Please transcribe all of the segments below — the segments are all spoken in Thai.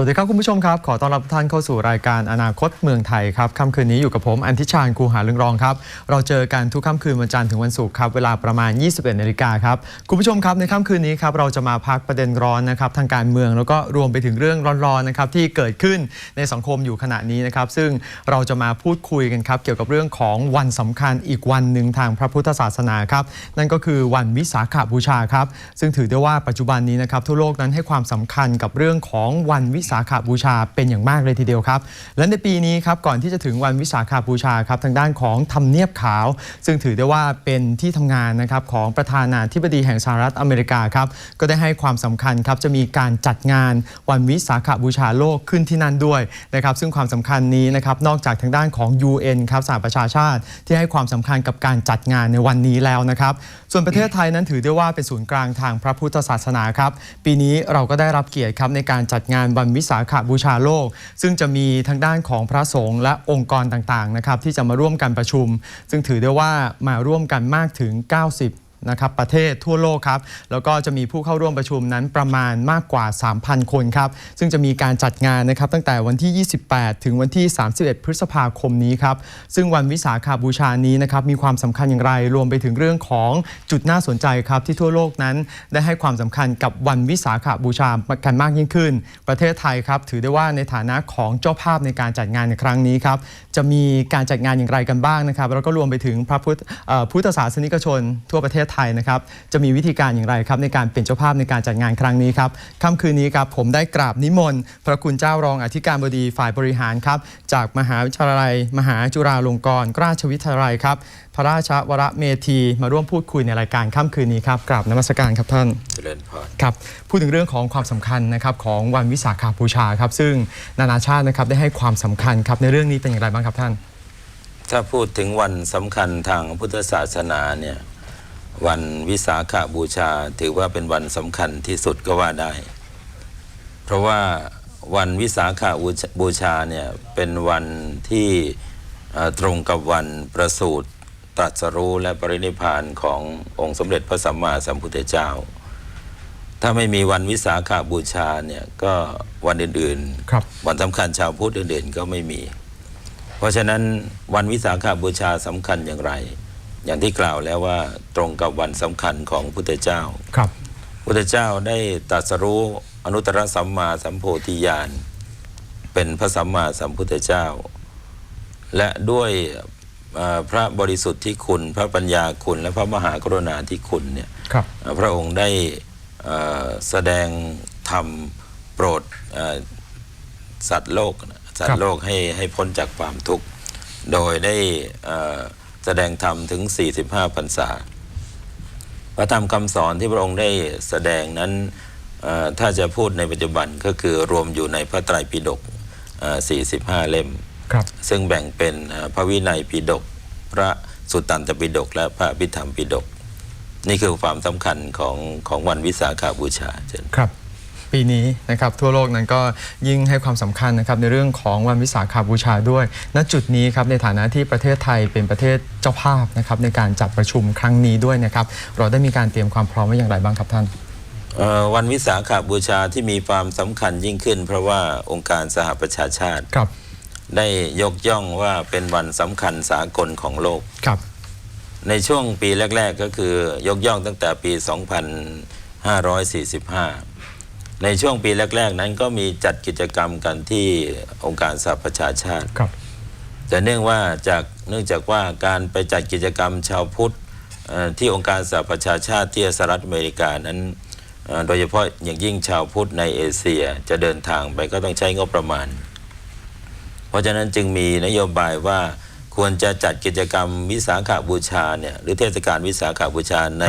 สวัสดีครับคุณผู้ชมครับ ขอต้อนรับท่านเข้าสู่รายการอนาคตเมืองไทยครับค่ำคืนนี้อยู่กับผมอันทิชาญคูหาเรืองรองครับ เราเจอกันทุกค่ำคืนวันจันทร์ถึงวันศุกร์ครับเวลาประมาณ 21นาฬิกาครับคุณผู้ชมครับในค่ำคืนนี้ครับเราจะมาพักประเด็นร้อนนะครับทางการเมืองแล้วก็รวมไปถึงเรื่องร้อนๆนะครับที่เกิดขึ้นในสังคมอยู่ขณะนี้นะครับซึ่งเราจะมาพูดคุยกันครับเกี่ยวกับเรื่องของวันสำคัญอีกวันหนึ่งทางพระพุทธศาสนาครับนั่นก็คือวันวิสาขบูชาครับซึ่งถือได้ว่าปัจจุบันนี้นะครับทั่วโลกนั้นให้ความสำคัญกับเรื่องของวันวิสาขบูชาเป็นอย่างมากเลยทีเดียวครับ และในปีนี้ครับก่อนที่จะถึงวันวิสาขบูชาครับทางด้านของทำเนียบขาว ซึ่งถือได้ว่าเป็นที่ทำงานนะครับของประธานาธิบดีแห่งสหรัฐอเมริกาครับก็ได้ให้ความสำคัญครับจะมีการจัดงานวันวิสาขบูชาโลกขึ้นที่นั่นด้วยนะครับซึ่งความสำคัญนี้นะครับนอกจากทางด้านของ UN ครับสหประชาชาติ ที่ให้ความสำคัญกับการจัดงานในวันนี้แล้วนะครับ ส่วนประเทศไทยนั้นถือได้ว่าเป็นศูนย์กลางทางพระพุทธศาสนาครับปีนี้เราก็ได้รับเกียรติครับในการจัดงานวันวิสาขาบูชาโลก ซึ่งจะมีทางด้านของพระสงฆ์และองค์กรต่างๆนะครับที่จะมาร่วมกันประชุม ซึ่งถือได้ว่ามาร่วมกันมากถึง 90 นะครับประเทศทั่วโลกครับแล้วก็จะมีผู้เข้าร่วมประชุมนั้นประมาณมากกว่า 3,000 คนครับซึ่งจะมีการจัดงานนะครับตั้งแต่วันที่ 28 ถึงวันที่ 31 พฤษภาคมนี้ครับซึ่งวันวิสาขาบูชานี้นะครับมีความสำคัญอย่างไรรวมไปถึงเรื่องของจุดน่าสนใจครับที่ทั่วโลกนั้น ได้ให้ความสำคัญกับวันวิสาขาบูชากันมากยิ่งขึ้น ประเทศไทยครับถือได้ว่าในฐานะของเจ้าภาพในการจัดงานในครั้งนี้ครับจะมีการจัดงานอย่างไรกันบ้างนะครับแล้วก็รวมไปถึงพระพุทธพุทธศาสนิกชนทั่วประเทศไทยนะครับจะมีวิธีการอย่างไรครับในการเป็นเจ้าภาพในการจัดงานครั้งนี้ครับค่ำคืนนี้ครับผมได้กราบนิมนต์พระคุณเจ้ารองอธิการบดีฝ่ายบริหารครับจากมหาวิทยาลัย มหาจุฬาลงกรณราชวิทยาลัยครับพระราชวรเมธี มาร่วมพูดคุยในรายการค่ำคืนนี้ครับกราบนมัสการครับท่านเจริญพรครับพูดถึงเรื่องของความสำคัญนะครับของวันวิสาขาบูชาครับซึ่งนานาชาตินะครับได้ให้ความสำคัญครับในเรื่องนี้เป็นอย่างไรบ้างครับท่าน ถ้าพูดถึงวันสำคัญทางพุทธศาสนาเนี่ย วันวิสาขาบูชาถือว่าเป็นวันสำคัญที่สุดก็ว่าได้ เพราะว่าวันวิสาขาบูชาเนี่ยเป็นวันที่เอ่อตรงกับวันประสูติตรัสรู้และปรินิพพานขององค์สมเด็จพระสัมมาสัมพุทธเจ้า ถ้าไม่มีวันวิสาขาบูชาเนี่ยก็วันอื่นๆครับวันสำคัญชาวพุทธอื่นๆก็ไม่มี เพราะฉะนั้นวันวิสาขาบูชาสำคัญอย่างไร อย่างที่กล่าวแล้วว่าตรงกับวันสำคัญของพุทธเจ้าครับพุทธเจ้าได้ตรัสรู้อนุตตรสัมมาสัมโพธิญาณเป็นพระสัมมาสัมพุทธเจ้า และด้วยเอ่อพระบริสุทธิ์ที่คุณ พระปัญญาคุณ และพระมหากรุณาธิคุณเนี่ยครับเอ่อพระองค์ได้เอ่อแสดงธรรมโปรดเอ่อสัตว์โลกนะสัตครัว์บโลกให้ให้พ้นจากความทุกข์ โดยได้เอ่อ แสดงธรรมถึง 45พรรษา พระธรรมคำสอนที่พระองค์ได้แสดงนั้นเอ่อถ้าจะพูดในปัจจุบันก็คือรวมอยู่ในพระไตรปิฎกเอ่อ45 เล่มครับซึ่งแบ่งเป็นเอ่อพระวินัยปิฎกพระสุตตันตปิฎกและพระอภิธรรมปิฎกนี่คือความสำคัญของของวันวิสาขาบูชาเช่นครับ ปีนี้นะครับทั่วโลกนั้นก็ยิ่งให้ความสำคัญนะครับในเรื่องของวันวิสาขาบูชาด้วย ณจุดนี้ครับในฐานะที่ประเทศไทยเป็นประเทศเจ้าภาพนะครับในการจัดประชุมครั้งนี้ด้วยนะครับเราได้มีการเตรียมความพร้อมไว้อย่างไรบ้างครับท่านเอ่อวันวิสาขาบูชาที่มีความสำคัญยิ่งขึ้น เพราะว่าองค์การสหประชาชาติครับ ได้ได้ยกย่องว่าเป็นวันสำคัญสากลของโลกครับ ในช่วงปีแรก ๆ ก็คือยกย่องตั้งแต่ปี 2545 ในช่วงปีแรก ๆ นั้นก็มีจัดกิจกรรมกันที่องค์การสหประชาชาติ ครับ แต่เนื่องว่าจากเนื่องจากว่าการไปจัดกิจกรรมชาวพุทธเอ่อที่องค์การสหประชาชาติที่สหรัฐอเมริกานั้นเอ่อโดยเฉพาะอย่างยิ่งชาวพุทธในเอเชียจะเดินทางไปก็ต้องใช้งบประมาณ เพราะฉะนั้นจึงมีนโยบายว่าควรจะจัดกิจกรรมวิสาขาบูชาเนี่ยหรือเทศกาลวิสาขาบูชาใน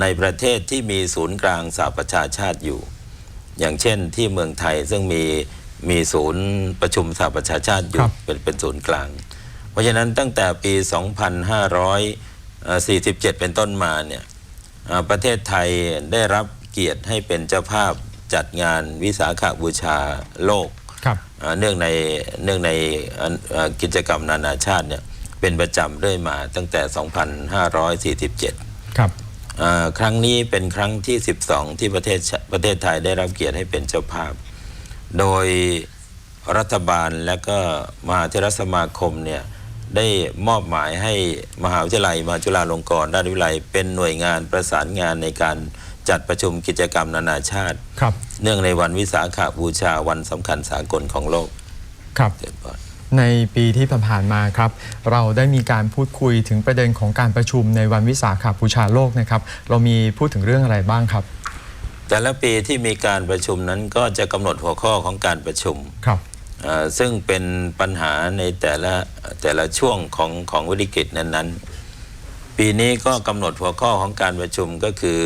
ในประเทศที่มีศูนย์กลางสหประชาชาติอยู่ อย่างเช่นที่เมืองไทยซึ่งมีมีศูนย์ประชุมสหประชาชาติอคยู่รับเป็นเป็นศูนย์กลาง เพราะฉะนั้นตั้งแต่ปี 2547 เป็นต้นมาเนี่ยเอ่อประเทศไทยได้รับเกียรติให้เป็นเจ้าภาพจัดงานวิสาขาบูชาโลกครับเอ่อเนื่องในเนื่องในเอ่อเอ่อกิจกรรมนานาชาติเนี่ยเป็นประจำเรื่อยมาตั้งแต่ 2547 ครับเอ่อ ครั้งนี้เป็นครั้งที่ 12 ที่ประเทศชประเทศไทยได้รับเกียรติให้เป็นเจ้าภาพ โดยรัฐบาลและก็มหาเทรสมาคมเนี่ยได้มอบหมายให้มหาวิทยาลัยมหาจุฬาลงกรณราชวิทยาลัย เป็นหน่วยงานประสานงานในการจัดประชุมกิจกรรมนานาชาติครับเนื่องในวันวิสาขบูชาวันสำคัญสากลของโลก ครับเจ็ดวัน ในปีที่ผ่านๆมาครับ เราได้มีการพูดคุยถึงประเด็นของการประชุมในวันวิสาขบูชาโลกนะครับ เรามีพูดถึงเรื่องอะไรบ้างครับ แต่ละปีที่มีการประชุมนั้นก็จะกำหนดหัวข้อของการประชุมครับเอ่อซึ่งเป็นปัญหาในแต่ละแต่ละช่วงของของวิกฤตนั้นๆ ปีนี้ก็กำหนดหัวข้อของการประชุมก็คือ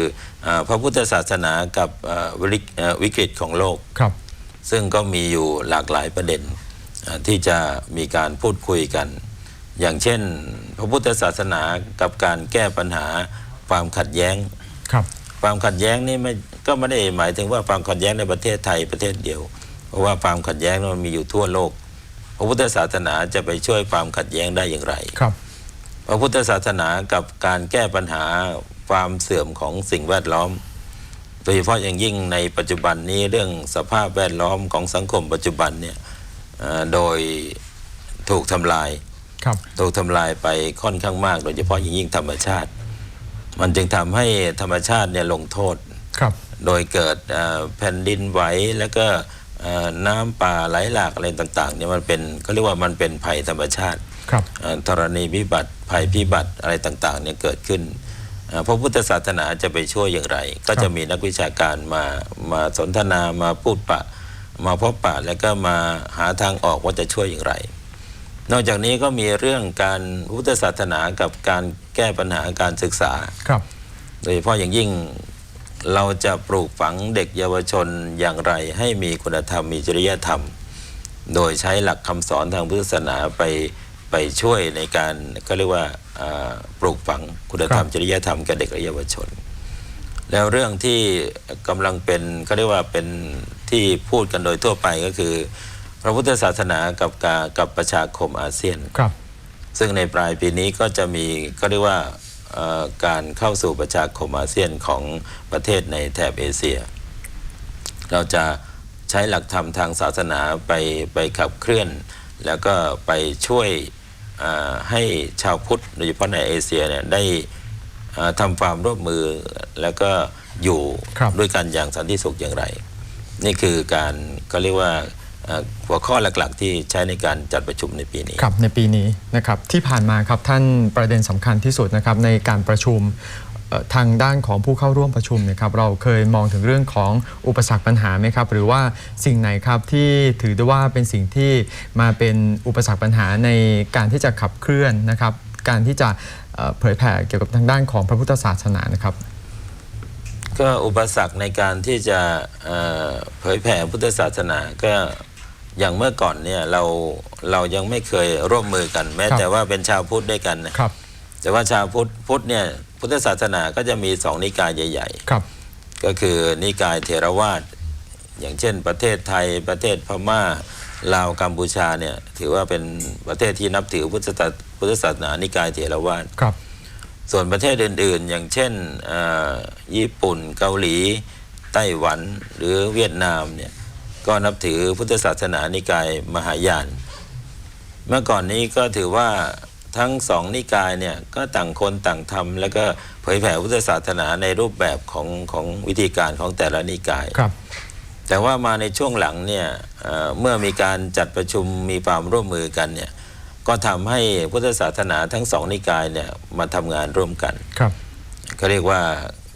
เออพระพุทธศาสนากับเอ่อวิกฤตเอ่อวิกฤตของโลกครับ ซึ่งก็มีอยู่หลากหลายประเด็นเอ่อ ที่จะมีการพูดคุยกัน อย่างเช่น พระพุทธศาสนากับการแก้ปัญหาความขัดแย้งครับความขัดแย้งนี่ไม่ก็ไม่ได้หมายถึงว่าความขัดแย้งในประเทศไทยประเทศเดียว เพราะว่าความขัดแย้งนั้นมันมีอยู่ทั่วโลก พระพุทธศาสนาจะไปช่วยความขัดแย้งได้อย่างไรครับ พระพุทธศาสนากับการแก้ปัญหาความเสื่อมของสิ่งแวดล้อม โดยเฉพาะอย่างยิ่งในปัจจุบันนี้เรื่องสภาพแวดล้อมของสังคมปัจจุบันเนี่ยเอ่อ โดยถูกทำลายครับถูกทำลายไปค่อนข้างมาก โดยเฉพาะอย่างยิ่งธรรมชาติ มันจึงทำให้ธรรมชาติเนี่ยลงโทษครับโดยเกิดเอ่อแผ่นดินไหวแล้วก็เอ่อน้ำป่าไหลหลากอะไรต่างๆเนี่ยมันเป็นเขาเรียกว่ามันเป็นภัยธรรมชาติครับเอ่อธรณีพิบัติภัยพิบัติอะไรต่างๆเนี่ยเกิดขึ้นเอ่อพระพุทธศาสนาจะไปช่วยอย่างไร ก็จะมีนักวิชาการมามาสนทนามาพูดปะ มาพบปะแล้วก็มาหาทางออกว่าจะช่วยอย่างไร นอกจากนี้ก็มีเรื่องการพุทธศาสนากับการแก้ปัญหาการศึกษาครับ โดยเฉพาะอย่างยิ่งเราจะปลูกฝังเด็กเยาวชนอย่างไร ให้มีคุณธรรมมีจริยธรรม โดยใช้หลักคำสอนทางพุทธศาสนาไปไปช่วยในการก็เรียกว่าอ่าปลูกฝังคุณธรรมครับจริยธรรมแก่เด็กและเยาวชน แล้วเรื่องที่กำลังเป็นเขาเรียกว่าเป็นที่พูดกันโดยทั่วไปก็คือ พระพุทธศาสนากับกากับประชาคมอาเซียนครับ ซึ่งในปลายปีนี้ก็จะมีก็เรียกว่าเอ่อการเข้าสู่ประชาคมอาเซียนของประเทศในแถบเอเชีย เราจะใช้หลักธรรมทางศาสนาไปไปขับเคลื่อน แล้วก็ไปช่วยเอ่อให้ชาวพุทธโดยเฉพาะในเอเชียเนี่ยได้เอ่อ ทำความร่วมมือแล้วก็อยู่ครับด้วยกันอย่างสันติสุขอย่างไร นี่คือการก็เรียกว่าเอ่อหัวข้อหลักๆ ที่ใช้ในการจัดประชุมในปีนี้ครับในปีนี้นะครับที่ผ่านมาครับท่านประเด็นสำคัญที่สุดนะครับในการประชุมเอ่อทางด้านของผู้เข้าร่วมประชุมเนะครับเราเคยมองถึงเรื่องของอุปสรรคปัญหาไหมครับ หรือว่าสิ่งไหนครับที่ถือได้ว่าเป็นสิ่งที่มาเป็นอุปสรรคปัญหาในการที่จะขับเคลื่อนนะครับการที่จะ เอ่อเผยแผ่เกี่ยวกับทางด้านของพระพุทธศาสนานะครับ ก็อุปสรรคในการที่จะเอ่อเผยแผ่พุทธศาสนาก็อย่างเมื่อก่อนเนี่ยเราเรายังไม่เคยร่วมมือกัน แม้ครับแต่ว่าเป็นชาวพุทธด้วยกันนะครับ แต่ว่าชาวพุทธพุทธเนี่ยพุทธศาสนาก็จะมีสองนิกายใหญ่ครับๆก็คือนิกายเถรวาทอย่างเช่น ประเทศไทยประเทศพม่า ลาวกัมพูชาเนี่ยถือว่าเป็นประเทศที่นับถือพุทธศาสพุทธศาสนานิกายเถรวาทครับ ส่วนประเทศอื่น ๆ อย่างเช่นเอ่อญี่ปุ่นเกาหลี ไต้หวันหรือเวียดนามเนี่ยก็นับถือพุทธศาสนานิกายมหายาน เมื่อก่อนนี้ก็ถือว่าทั้งสองนิกายเนี่ยก็ต่างคนต่างทำแล้วก็เผยแผ่พุทธศาสนาในรูปแบบของของวิธีการของแต่ละนิกายครับ แต่ว่ามาในช่วงหลังเนี่ยเอ่อเมื่อมีการจัดประชุมมีความร่วมมือกันเนี่ยก็ทำให้พุทธศาสนาทั้งสองนิกายเนี่ยมาทำงานร่วมกันครับก็เรียกว่า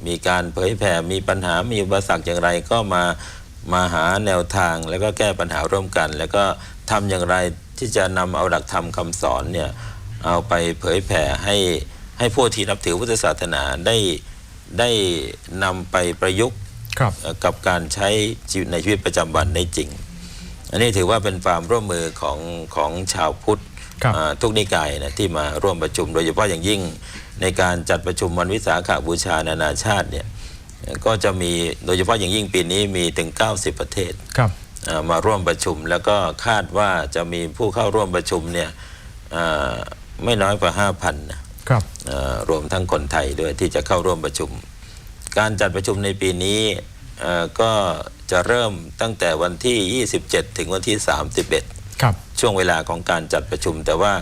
มีการเผยแผ่มีปัญหามีอุปสรรคอย่างไรก็มามาหาแนวทางแล้วก็แก้ปัญหาร่วมกัน แล้วก็ทำอย่างไรที่จะนำเอาหลักธรรมคำสอนเนี่ยเอาไปเผยแผ่ให้ให้ผู้ที่นับถือพุทธศาสนาได้ได้นำไปประยุกต์ครับเอ่อ กับการใช้ชีวิตในชีวิตประจำวันได้จริง อันนี้ถือว่าเป็นความร่วมมือของของชาวพุทธครับอ่าทุกนิกายนะที่มาร่วมประชุม โดยเฉพาะอย่างยิ่งในการจัดประชุมวันวิสาขบูชานานาชาติเนี่ยเอ่อก็จะมีโดยเฉพาะอย่างยิ่งปีนี้มีถึง 90 ประเทศครับอ่ามาร่วมประชุมแล้วก็คาดว่าจะมีผู้เข้าร่วมประชุมเนี่ยอ่าไม่น้อยกว่า 5,000นะครับเอ่อรวมทั้งคนไทยด้วยที่จะเข้าร่วมประชุม การจัดประชุมในปีนี้เอ่อก็จะเริ่มตั้งแต่วันที่ 27 ถึงวันที่ 31 ครับ ช่วงเวลาของการจัดประชุม แต่ว่า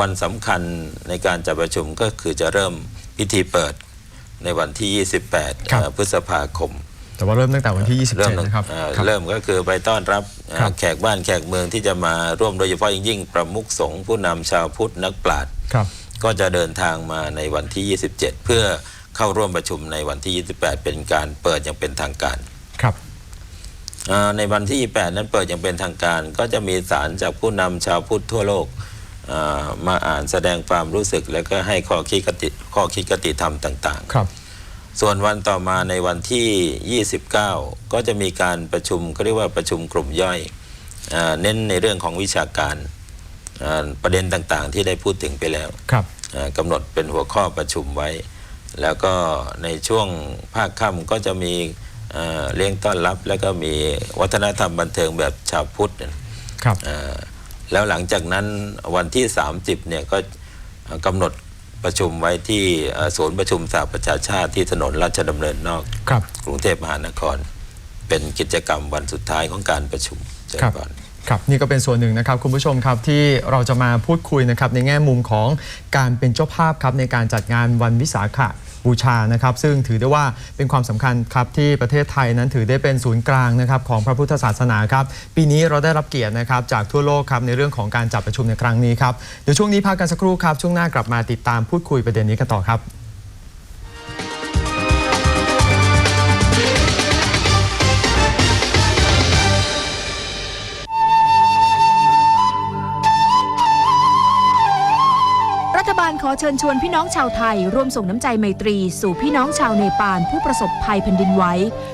วันสำคัญในการจัดประชุมก็คือจะเริ่มพิธีเปิดในวันที่ 28ครับเอ่อพฤษภาคม แต่ว่าเริ่มตั้งแต่วันที่เริ่ม27 นะครับเอ่อครับ เริ่มก็คือไปต้อนรับเอ่อครับแขกบ้านแขกเมืองที่จะมาร่วมโดยเฉพาะอย่างยิ่งประมุขสงฆ์ผู้นำชาวพุทธนักปราชญ์ครับก็จะเดินทางมาในวันที่ 27 เพื่อ เข้าร่วมประชุมในวันที่ 28 เป็นการเปิดอย่างเป็นทางการครับเอ่อในวันที่ 28 นั้นเปิดอย่างเป็นทางการ ก็จะมีสารจากผู้นำชาวพุทธทั่วโลกเอ่อมาอ่านแสดงความรู้สึก แล้วก็ให้ข้อคิดกติข้อคิดกติธรรมต่างครับๆส่วนวันต่อมาในวันที่ 29 ก็จะมีการประชุมเขาเรียกว่าประชุมกลุ่มย่อยเออเน้นในเรื่องของวิชาการเอ่อประเด็นต่างๆ ที่ได้พูดถึงไปแล้วครับเอ่อกำหนดเป็นหัวข้อประชุมไว้ แล้วก็ในช่วงภาคค่ำก็จะมีเอ่อเลี้ยงต้อนรับ แล้วก็มีวัฒนธรรมบันเทิงแบบชาวพุทธเนี่ยครับเอ่อแล้วหลังจากนั้นวันที่ 30เนี่ยก็กำหนดประชุมไว้ที่เอ่อศูนย์ประชุมสหประชาชาติที่ถนนราชดำเนินนอกครับกรุงเทพมหานคร เป็นกิจกรรมวันสุดท้ายของการประชุมเจริญครับพร ครับนี่ก็เป็นส่วนหนึ่งนะครับคุณผู้ชมครับที่เราจะมาพูดคุยนะครับในแง่มุมของการเป็นเจ้าภาพครับในการจัดงานวันวิสาขบูชานะครับซึ่งถือได้ว่าเป็นความสำคัญครับที่ประเทศไทยนั้นถือได้เป็นศูนย์กลางนะครับของพระพุทธศาสนาครับปีนี้เราได้รับเกียรตินะครับจากทั่วโลกครับในเรื่องของการจัดประชุมในครั้งนี้ครับเดี๋ยวช่วงนี้พักกันสักครู่ครับช่วงหน้ากลับมาติดตามพูดคุยประเด็นนี้กันต่อครับ เชิญชวนพี่น้องชาวไทย ร่วมส่งน้ำใจไมตรี สู่พี่น้องชาวเนปาลผู้ประสบภัยแผ่นดินไหว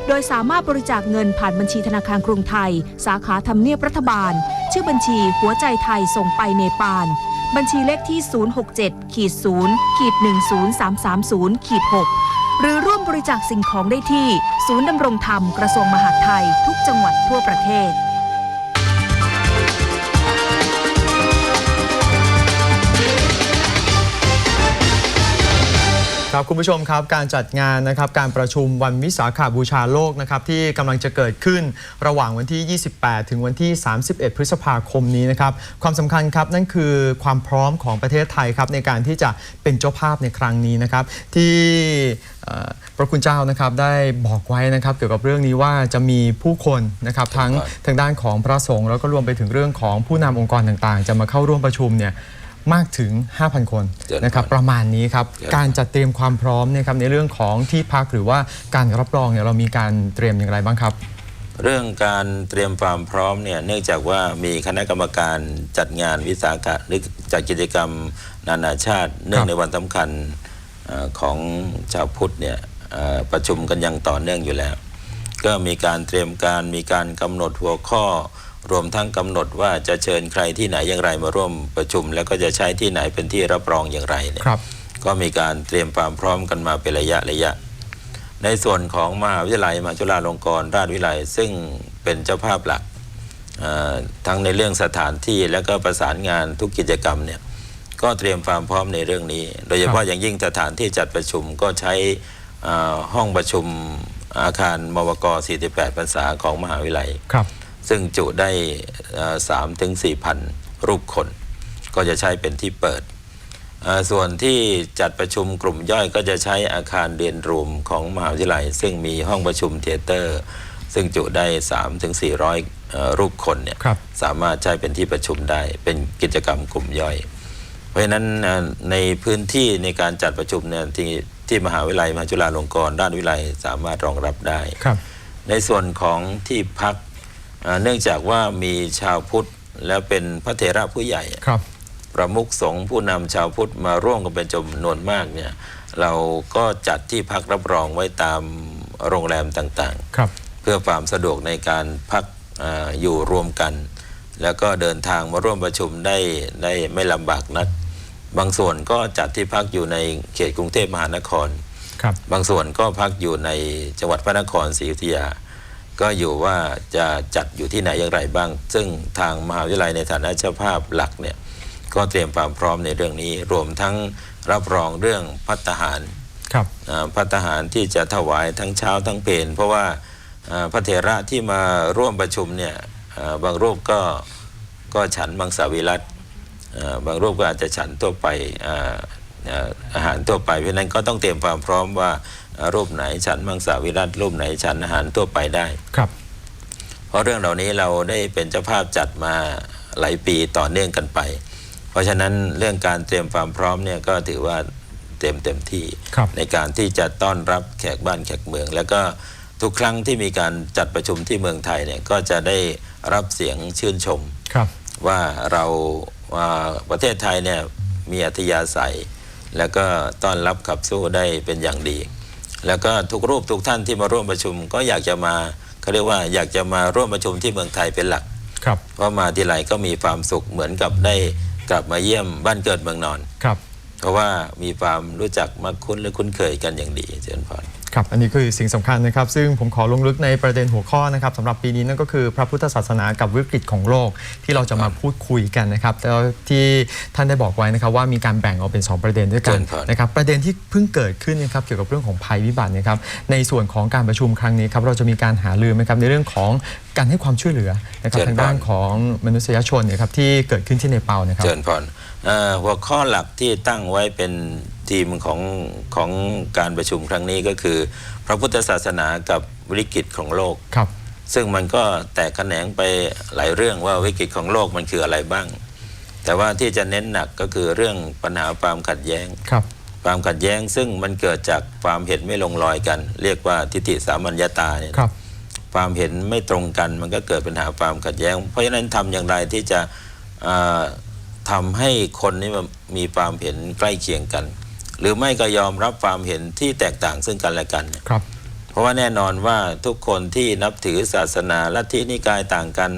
โดยสามารถบริจาคเงินผ่านบัญชีธนาคารกรุงไทย สาขาทำเนียบรัฐบาล ชื่อบัญชีหัวใจไทยส่งไปเนปาลบัญชีเลขที่ 067ขีด0ขีด10330ขีด6หรือร่วมบริจาคสิ่งของได้ที่ ศูนย์ดำรงธรรมกระทรวงมหาดไทย ทุกจังหวัดทั่วประเทศ ครับคุณผู้ชมครับการจัดงานนะครับการประชุมวันวิสาขาบูชาโลกนะครับที่กำลังจะเกิดขึ้นระหว่างวันที่ 28 ถึงวันที่ 31 พฤษภาคมนี้นะครับความสำคัญครับนั่นคือความพร้อมของประเทศไทยครับในการที่จะเป็นเจ้าภาพในครั้งนี้นะครับที่พระคุณเจ้านะครับได้บอกไว้นะครับเกี่ยวกับเรื่องนี้ว่าจะมีผู้คนนะครับทั้งทางด้านของพระสงฆ์แล้วก็รวมไปถึงเรื่องของผู้นำองค์กรต่างๆ จะมาเข้าร่วมประชุมเนี่ย มากถึง 5,000 คนเจริญพรนะครับประมาณนี้ครับครับการจัดเตรียมความพร้อมเนี่ยครับในเรื่องของที่พักหรือว่าการรับรองเนี่ยเรามีการเตรียมอย่างไรบ้างครับ เรื่องการเตรียมความพร้อมเนี่ยเนื่องจากว่ามีคณะกรรมการจัดงานวิสาขะหรือจัดกิจกรรมนานาชาติ เนื่องในวันสำคัญเอ่อของชาวพุทธเนี่ยเอ่อประชุมกันอย่างต่อเนื่องอยู่แล้ว ก็มีการเตรียมการมีการกำหนดหัวข้อ รวมทั้งกำหนดว่าจะเชิญใครที่ไหนอย่างไรมาร่วมประชุม แล้วก็จะใช้ที่ไหนเป็นที่รับรองอย่างไรเนี่ยครับก็มีการเตรียมความพร้อมกันมาเป็นระยะระยะ ในส่วนของมหาวิทยาลัยมหาจุฬาลงกรณราชวิทยาลัยซึ่งเป็นเจ้าภาพหลักเอ่อทั้งในเรื่องสถานที่และก็ประสานงานทุกกิจกรรมเนี่ยก็เตรียมความพร้อมในเรื่องนี้ โดยเฉพาะอย่างยิ่งสถานที่จัดประชุมก็ใช้เอ่อห้องประชุมอาคารมวก 48พรรษาของมหาวิทยาลัยครับ ซึ่งจุได้สามถึงสี่พันรูปคน ก็จะใช้เป็นที่เปิดเอ่อส่วนที่จัดประชุมกลุ่มย่อยก็จะใช้อาคารเรียนรวมของมหาวิทยาลัย ซึ่งมีห้องประชุมเทเตอร์ ซึ่งจุได้3ถึง400เอ่อรูปคนเนี่ยครับสามารถใช้เป็นที่ประชุมได้เป็นกิจกรรมกลุ่มย่อย เพราะฉะนั้นเอ่อในพื้นที่ในการจัดประชุมเนี่ยที่ที่มหาวิทยาลัยมหาจุฬาลงกรณราชวิทยาลัยสามารถรองรับได้ครับในส่วนของที่พัก เอ่อเนื่องจากว่ามีชาวพุทธแล้วเป็นพระเถระผู้ใหญ่ครับประมุขสงฆ์ผู้นำชาวพุทธมาร่วมกันเป็นจำนวนมากเนี่ยเราก็จัดที่พักรับรองไว้ตามโรงแรมต่างครับๆเพื่อความสะดวกในการพักเอออยู่รวมกัน แล้วก็เดินทางมาร่วมประชุมได้ได้ไม่ลำบากนัก บางส่วนก็จัดที่พักอยู่ในเขตกรุงเทพมหานครครับบางส่วนก็พักอยู่ในจังหวัดพระนครศรีอยุธยา ก็อยู่ว่าจะจัดอยู่ที่ไหนอย่างไรบ้าง ซึ่งทางมหาวิทยาลัยในฐานะเจ้าภาพหลักเนี่ยก็เตรียมความพร้อมในเรื่องนี้ รวมทั้งรับรองเรื่องพัฒหารครับอ่าพัฒหารที่จะถวายทั้งเช้าทั้งเพลนเพราะว่าเอ่อพระเถระที่มาร่วมประชุมเนี่ยเอ่อบางรูปก็ก็ฉันมังสวิรัตเอ่อบางรูปก็อาจจะฉันทั่วไปเอ่อเอ่ออาหารทั่วไปเพราะฉะนั้นก็ต้องเตรียมความพร้อมว่าเอ่อ รูปไหนฉันมังสวิรัตรูปไหนฉันอาหารทั่วไปได้ครับ เพราะเรื่องเหล่านี้เราได้เป็นเจ้าภาพจัดมาหลายปีต่อเนื่องกันไป เพราะฉะนั้นเรื่องการเตรียมความพร้อมเนี่ยก็ถือว่าเต็มเต็มที่ครับในการที่จะต้อนรับแขกบ้านแขกเมือง แล้วก็ทุกครั้งที่มีการจัดประชุมที่เมืองไทยเนี่ยก็จะได้รับเสียงชื่นชมครับว่าเราว่าประเทศไทยเนี่ยมีอัธยาศัย แล้วก็ต้อนรับขับสู้ได้เป็นอย่างดี แล้วก็ทุกรูปทุกท่านที่มาร่วมประชุม ก็อยากจะมาเขาเรียกว่าอยากจะมาร่วมประชุมที่เมืองไทยเป็นหลักครับเพราะมาทีไรก็มีความสุขเหมือนกับได้กลับมาเยี่ยมบ้านเกิดเมืองนอนครับ เพราะว่ามีความรู้จักมักคุ้นและคุ้นเคยกันอย่างดีเจริญพร ครับอันนี้คือสิ่งสำคัญนะครับ ซึ่งผมขอลงลึกในประเด็นหัวข้อนะครับสำหรับปีนี้นั่นก็คือพระพุทธศาสนากับวิกฤตของโลกที่เราจะมาพูดคุยกันนะครับแต่ที่ท่านได้บอกไว้นะครับว่ามีการแบ่งออกเป็น 2 ประเด็นด้วยกันเชิญครับนะครับประเด็นที่เพิ่งเกิดขึ้นนะครับเกี่ยวกับเรื่องของภัยพิบัตินะครับในส่วนของการประชุมครั้งนี้ครับเราจะมีการหาลือไหมครับในเรื่องของการให้ความช่วยเหลือนะครับทางด้านของมนุษยชนเนะครับที่เกิดขึ้นที่เนปาลนะครับเจริญพรเอ่อหัวข้อหลักที่ตั้งไว้เป็น ทีมของของการประชุมครั้งนี้ก็คือ พระพุทธศาสนากับวิกฤตของโลก ครับ ซึ่งมันก็แตกแขนงไปหลายเรื่องว่าวิกฤตของโลกมันคืออะไรบ้าง แต่ว่าที่จะเน้นหนักก็คือเรื่องปัญหาความขัดแย้งครับ ความขัดแย้งซึ่งมันเกิดจากความเห็นไม่ลงรอยกัน เรียกว่าทิฏฐิสามัญญาตาเนี่ย ครับ ความเห็นไม่ตรงกันมันก็เกิดปัญหาความขัดแย้ง เพราะฉะนั้นทำอย่างไรที่จะเอ่อทำให้คนนี้มันมีความเห็นใกล้เคียงกัน หรือไม่ก็ยอมรับความเห็นที่แตกต่างซึ่งกันและกันเนี่ยครับ เพราะว่าแน่นอนว่าทุกคนที่นับถือศาสนาลัทธินิกายต่างกัน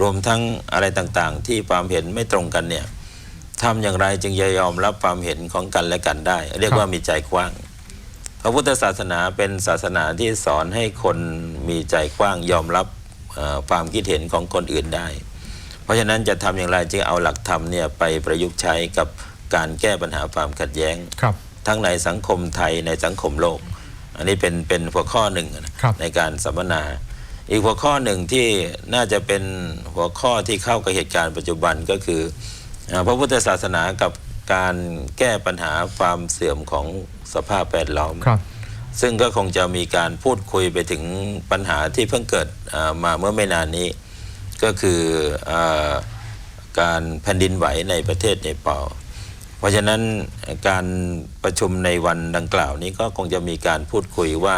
รวมทั้งอะไรต่างๆ ที่ความเห็นไม่ตรงกันเนี่ยทำอย่างไรจึงจะยอมรับความเห็นของกันและกันได้ เรียกว่ามีใจกว้าง พระพุทธศาสนาเป็นศาสนาที่สอนให้คนมีใจกว้างยอมรับเอ่อความคิดเห็นของคนอื่นได้ เพราะฉะนั้นจะทำอย่างไรจึงเอาหลักธรรมเนี่ยไปประยุกต์ใช้กับ การแก้ปัญหาความขัดแย้ง ครับ ทั้งในสังคมไทยในสังคมโลก อันนี้เป็นเป็นหัวข้อหนึ่งนะครับในการสัมมนา อีกหัวข้อหนึ่งที่น่าจะเป็นหัวข้อที่เข้ากับเหตุการณ์ปัจจุบันก็คืออ่าพระพุทธศาสนากับการแก้ปัญหาความเสื่อมของสภาพแวดล้อม ครับ ซึ่งก็คงจะมีการพูดคุยไปถึงปัญหาที่เพิ่งเกิดอ่ามาเมื่อไม่นานนี้ ก็คืออาการแผ่นดินไหวในประเทศเนปาล เพราะฉะนั้นการประชุมในวันดังกล่าวนี้ก็คงจะมีการพูดคุยว่า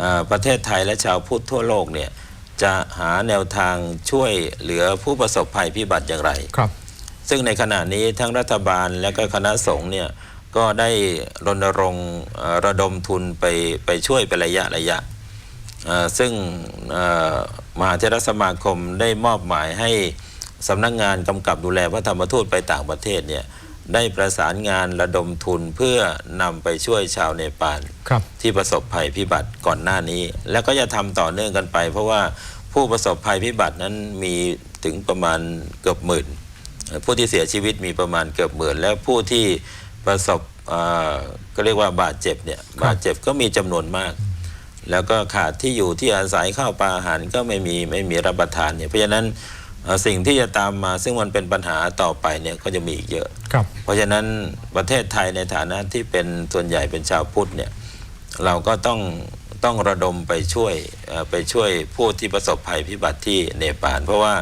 อ่าประเทศไทยและชาวพุทธทั่วโลกเนี่ยจะหาแนวทางช่วยเหลือผู้ประสบภัยพิบัติอย่างไรครับ ซึ่งในขณะนี้ทั้งรัฐบาลและก็คณะสงฆ์เนี่ยก็ได้รณรงค์เอ่อระดมทุนไปไปช่วยเป็นระยะระยะเอ่อซึ่งเอ่อมหาเทรสมาคมได้มอบหมายให้สำนักงานกำกับดูแลพระธรรมทูตไปต่างประเทศเนี่ย ได้ประสานงานระดมทุนเพื่อนำไปช่วยชาวเนปาลครับที่ประสบภัยพิบัติก่อนหน้านี้ แล้วก็จะทำต่อเนื่องกันไป เพราะว่าผู้ประสบภัยพิบัตินั้นมีถึงประมาณเกือบหมื่นเอ่อผู้ที่เสียชีวิตมีประมาณเกือบหมื่น และผู้ที่ประสบเอ่อก็เรียกว่าบาดเจ็บเนี่ยบาดเจ็บก็มีจำนวนมาก แล้วก็ขาดที่อยู่ที่อาศัยข้าวปลาอาหารก็ไม่มีไม่มีรับประทานเนี่ยเพราะฉะนั้นเอ่อ สิ่งที่จะตามมาซึ่งมันเป็นปัญหาต่อไปเนี่ยก็จะมีอีกเยอะ ครับ เพราะฉะนั้นประเทศไทยในฐานะที่เป็นส่วนใหญ่เป็นชาวพุทธเนี่ยเราก็ต้องต้องระดมไปช่วยเอ่อไปช่วยผู้ที่ประสบภัยพิบัติที่เนปาลเพราะว่า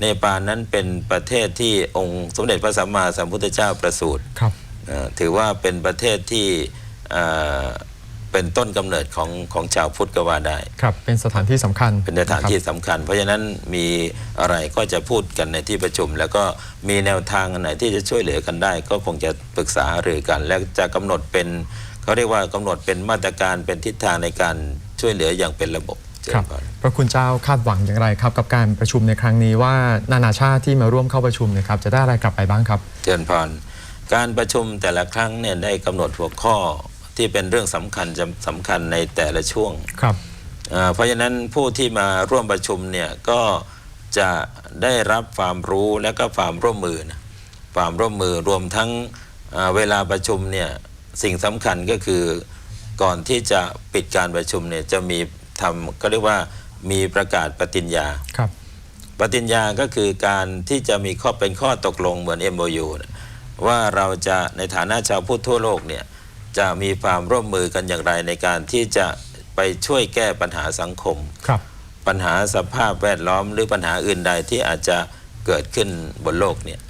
เนปาลนั้นเป็นประเทศที่องค์สมเด็จพระสัมมาสัมพุทธเจ้าประสูติครับเอ่อถือว่าเป็นประเทศที่ เอ่อเป็นต้นกำเนิดของของชาวพุทธก็ว่าได้ครับเป็นสถานที่สำคัญเป็นสถานที่สำคัญ เพราะฉะนั้นมีอะไรก็จะพูดกันในที่ประชุม แล้วก็มีแนวทางอันไหนที่จะช่วยเหลือกันได้ ก็คงจะปรึกษาหารือกัน และจะกำหนดเป็นเขาเรียกว่ากำหนดเป็นมาตรการเป็นทิศทางในการช่วยเหลืออย่างเป็นระบบเจครับญพรพระคุณเจ้าคาดหวังอย่างไรครับ กับการประชุมในครั้งนี้ว่านานาชาติที่มาร่วมเข้าประชุมเนะครับจะได้อะไรกลับไปบ้างครับเจริญพรการประชุมแต่ละครั้งเนี่ยได้กำหนดหัวข้อ ที่เป็นเรื่องสำคัญจำสำคัญในแต่ละช่วงครับอ่าเพราะฉะนั้นผู้ที่มาร่วมประชุมเนี่ยก็จะได้รับความรู้และก็ความร่วมมือนะความร่วมมือรวมทั้งอ่าเวลาประชุมเนี่ยสิ่งสำคัญก็คือก่อนที่จะปิดการประชุมเนี่ยจะมีทำก็เรียกว่ามีประกาศปฏิญญาครับปฏิญญาก็คือการที่จะมีข้อเป็นข้อตกลงเหมือน MOU นะว่าเราจะในฐานะชาวพุทธทั่วโลกเนี่ย จะมีความร่วมมือกันอย่างไรในการที่จะไปช่วยแก้ปัญหาสังคม ครับ ปัญหาสภาพแวดล้อมหรือปัญหาอื่นใดที่อาจจะเกิดขึ้นบนโลกเนี่ย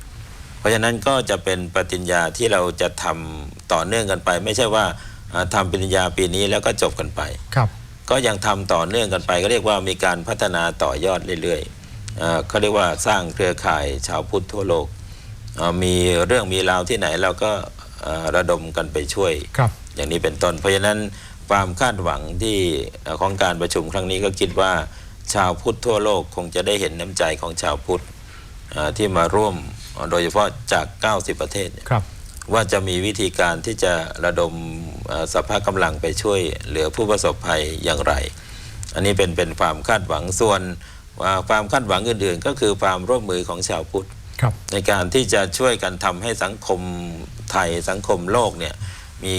เพราะฉะนั้นก็จะเป็นปฏิญญาที่เราจะทำต่อเนื่องกันไป ไม่ใช่ว่าอ่าทำปฏิญญาปีนี้แล้วก็จบกันไป ครับ ก็ยังทำต่อเนื่องกันไป ก็เรียกว่ามีการพัฒนาต่อยอดเรื่อยๆเอ่อเขาเรียกว่าสร้างเครือข่ายชาวพุทธทั่วโลกเอ่อมีเรื่องมีราวที่ไหนเราก็เอ่อ ระดมกันไปช่วยครับอย่างนี้เป็นต้น เพราะฉะนั้นความคาดหวังที่เอ่อของการประชุมครั้งนี้ก็คิดว่า ชาวพุทธทั่วโลกคงจะได้เห็นน้ำใจของชาวพุทธเอ่อที่มาร่วมเอ่อโดยเฉพาะจาก 90 ประเทศเนี่ยครับว่าจะมีวิธีการที่จะระดมเอ่อสภาพกำลังไปช่วยเหลือผู้ประสบภัยอย่างไร อันนี้เป็นเป็นความคาดหวังส่วนว่าความคาดหวังอื่นๆ ก็คือความร่วมมือของชาวพุทธครับในการที่จะช่วยกันทำให้สังคม ไทยสังคมโลกเนี่ยมี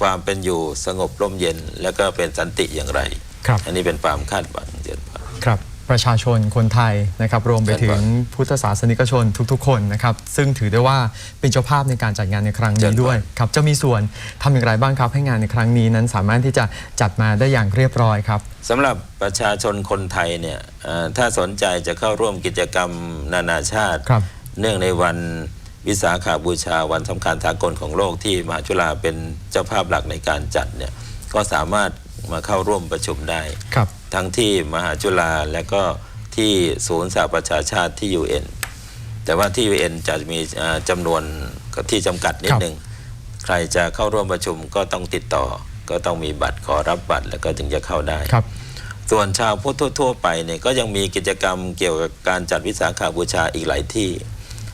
ความเป็นอยู่สงบร่มเย็น และก็เป็นสันติอย่างไร ครับอันนี้เป็นความคาดหวังเจนพร ครับประชาชนคนไทยนะครับรวมไปถึงพุทธศาสนิกชนทุกๆ คนนะครับซึ่งถือได้ว่าเป็นเจ้าภาพในการจัดงานในครั้งเชินี้ญด้วยครับจะมีส่วนทำอย่างไรบ้างครับให้งานในครั้งนี้นั้นสามารถที่จะจัดมาได้อย่างเรียบร้อยครับ สำหรับประชาชนคนไทยเนี่ยเอ่อถ้าสนใจจะเข้าร่วมกิจกรรมนานาชาติ ครับเนื่องในวัน วิสาขาบูชาวันสำคัญสากลของโลกที่มหาจุฬาเป็นเจ้าภาพหลักในการจัดเนี่ยก็สามารถมาเข้าร่วมประชุมได้ครับทั้งที่มหาจุฬาและก็ที่ศูนย์สหประชาชาติที่ UN แต่ว่าที่ UN จะมีเอ่อจำนวนที่จำกัดนิดครับหนึ่งใครจะเข้าร่วมประชุมก็ต้องติดต่อ ก็ต้องมีบัตรขอรับบัตรแล้วก็ถึงจะเข้าได้ครับ ส่วนชาวพุทธทั่วๆไปเนี่ยก็ยังมีกิจกรรมเกี่ยวกับการจัดวิสาขาบูชาอีกหลายที่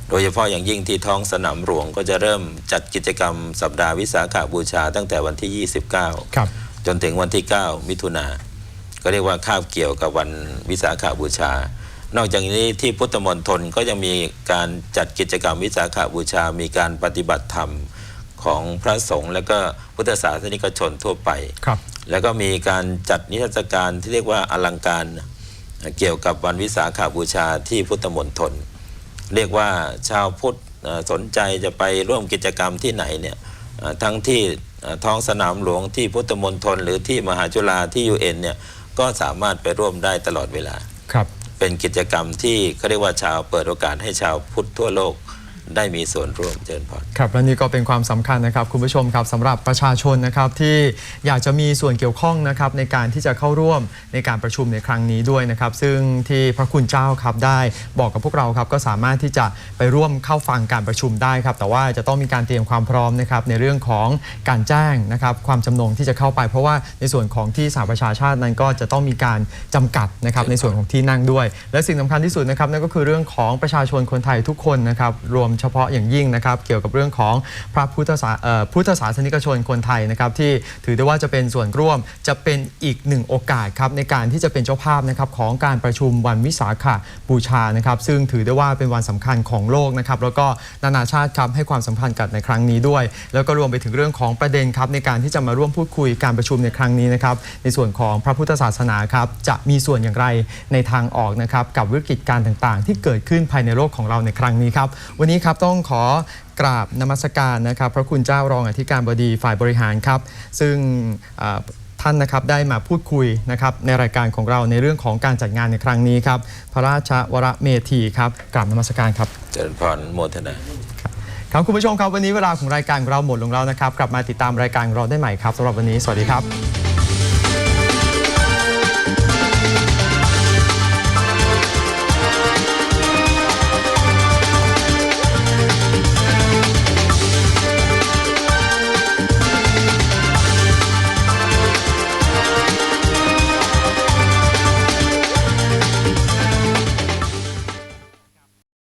โดยเฉพาะอย่างยิ่งที่ท้องสนามหลวงก็จะเริ่มจัดกิจกรรมสัปดาห์วิสาขาบูชาตั้งแต่วันที่ 29 ครับ จนถึงวันที่ 9 มิถุนาก็เรียกว่าคาบเกี่ยวกับวันวิสาขาบูชา นอกจากนี้ที่พุทธมณฑลก็ยังมีการจัดกิจกรรมวิสาขาบูชา มีการปฏิบัติธรรมของพระสงฆ์และก็พุทธศาสนิกชนทั่วไปครับ แล้วก็มีการจัดนิทรรศการที่เรียกว่าอลังการเกี่ยวกับวันวิสาขาบูชาที่พุทธมณฑล เรียกว่าชาวพุทธเอ่อสนใจจะไปร่วมกิจกรรมที่ไหนเนี่ยเอ่อทั้งที่เอ่อท้องสนามหลวงที่พุทธมณฑลหรือที่มหาจุฬาที่ยูเอ็นเนี่ยก็สามารถไปร่วมได้ตลอดเวลา ครับ เป็นกิจกรรมที่เขาเรียกว่าชาวเปิดโอกาสให้ชาวพุทธทั่วโลก ได้มีส่วนร่วมเจริญพรครับและนี่ก็เป็นความสำคัญนะครับคุณผู้ชมครับสำหรับประชาชนนะครับที่อยากจะมีส่วนเกี่ยวข้องนะครับในการที่จะเข้าร่วมในการประชุมในครั้งนี้ด้วยนะครับ ซึ่งที่พระคุณเจ้าครับได้บอกกับพวกเราครับก็สามารถที่จะไปร่วมเข้าฟังการประชุมได้ครับ แต่ว่าจะต้องมีการเตรียมความพร้อมนะครับในเรื่องของการแจ้งนะครับความจำนงที่จะเข้าไป เพราะว่าในส่วนของที่สหประชาชาตินั้นก็จะต้องมีการจำกัดนะครับในส่วนของที่นั่งด้วย และสิ่งสำคัญที่สุดนะครับนั่นก็คือเรื่องของประชาชนคนไทยทุกคนนะครับรวมเฉพาะอย่างยิ่งนะครับ เกี่ยวกับเรื่องของพระพุทธศาพุทธศาสนิกชนคนไทยนะครับที่ถือได้ว่าจะเป็นส่วนร่วมจะเป็นอีกหนึ่งโอกาสครับในการที่จะเป็นเจ้าภาพนะครับของการประชุมวันวิสาขบูชานะครับ ซึ่งถือได้ว่าเป็นวันสำคัญของโลกนะครับแล้วก็นานาชาติครับให้ความสำคัญกับในครั้งนี้ด้วย แล้วก็รวมไปถึงเรื่องของประเด็นครับในการที่จะมาร่วมพูดคุยการประชุมในครั้งนี้นะครับในส่วนของพระพุทธศาสนาครับจะมีส่วนอย่างไรในทางออกนะครับกับวิกฤตการณ์ต่างๆ ที่เกิดขึ้นภายในโลกของเราในครั้งนี้ครับวันนี้ครับต้องขอกราบนมัสการนะครับ พระคุณเจ้ารองอธิการบดีฝ่ายบริหารครับ ซึ่งอ่าท่านนะครับได้มาพูดคุยนะครับในรายการของเราในเรื่องของการจัดงานในครั้งนี้ครับ พระราชวรเมธีครับกราบนมัสการครับ เจริญพรโมทนาครับคุณผู้ชมครับวันนี้เวลาของรายการของเราหมดลงแล้วนะครับ กลับมาติดตามรายการของเราได้ใหม่ครับสำหรับวันนี้สวัสดีครับ